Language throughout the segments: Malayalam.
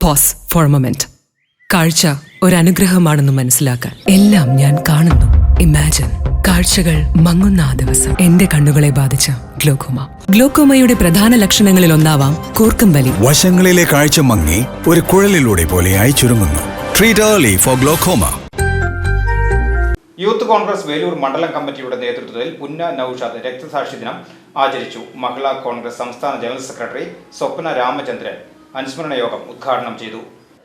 പോസ് ഫോർ മൊമെന്റ് കാഴ്ച അനുഗ്രഹമാണെന്ന് മനസ്സിലാക്കാൻ എല്ലാം ഞാൻ കാണുന്നു. ഇമാജിൻ കാഴ്ചകൾ മങ്ങുന്ന ആ ദിവസം. എന്റെ കണ്ണുകളെ ബാധിച്ച ഗ്ലോക്കോമ. ഗ്ലോക്കോമയുടെ പ്രധാന ലക്ഷണങ്ങളിൽ ഒന്നാവാം കൂർക്കം വലി വശങ്ങളിലെ കാഴ്ച മങ്ങി ഒരു കുഴലിലൂടെ പോലെയായി ചുരുങ്ങുന്നു. Treat early for glaucoma youth Congress Veloor മണ്ഡലം കമ്മിറ്റിയുടെ നേതൃത്വത്തിൽ പുന്ന നൌഷാദ് രക്തസാക്ഷി ദിനം ആചരിച്ചു. മഹിളാ കോൺഗ്രസ് സംസ്ഥാന ജനറൽ സെക്രട്ടറി സ്വപ്ന രാമചന്ദ്രൻ. അനുസ്മരണ യോഗം ഉദ്ഘാടനം ചെയ്തു.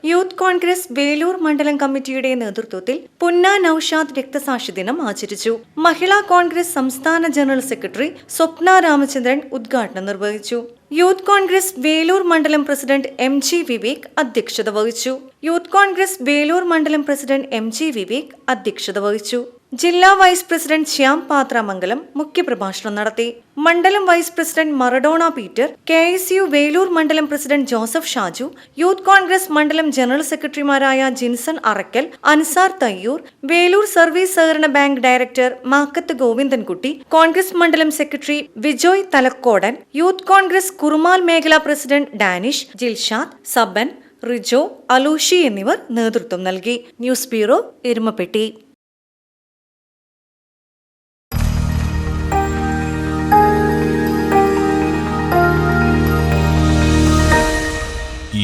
യൂത്ത് കോൺഗ്രസ് വേലൂർ മണ്ഡലം കമ്മിറ്റിയുടെ നേതൃത്വത്തിൽ പുന്ന നൌഷാദ് രക്തസാക്ഷി ദിനം ആചരിച്ചു. മഹിളാ കോൺഗ്രസ് സംസ്ഥാന ജനറൽ സെക്രട്ടറി സ്വപ്ന രാമചന്ദ്രൻ ഉദ്ഘാടനം നിർവഹിച്ചു. യൂത്ത് കോൺഗ്രസ് വേലൂർ മണ്ഡലം പ്രസിഡന്റ് എം ജി വിവേക് അധ്യക്ഷത വഹിച്ചു. യൂത്ത് കോൺഗ്രസ് വേലൂർ മണ്ഡലം പ്രസിഡന്റ് എം ജി വിവേക് അധ്യക്ഷത വഹിച്ചു. ജില്ലാ വൈസ് പ്രസിഡന്റ് ശ്യാം പാത്രാമംഗലം മുഖ്യപ്രഭാഷണം നടത്തി. മണ്ഡലം vice president Maradona Peter K S U Veloor മണ്ഡലം president Joseph Shaju youth Congress മണ്ഡലം ജനറൽ സെക്രട്ടറിമാരായ ജിൻസൺ അറക്കൽ അൻസാർ തയ്യൂർ വേലൂർ സർവീസ് സഹകരണ bank director Makkath Govindankutty Congress മണ്ഡലം secretary Vijoy Thalakkodan youth Congress Kurumal മേഖലാ പ്രസിഡന്റ് ഡാനിഷ് ജിൽഷാദ് സബൻ റിജോ അലൂഷി എന്നിവർ നേതൃത്വം നൽകി. News bureau Erumapetty.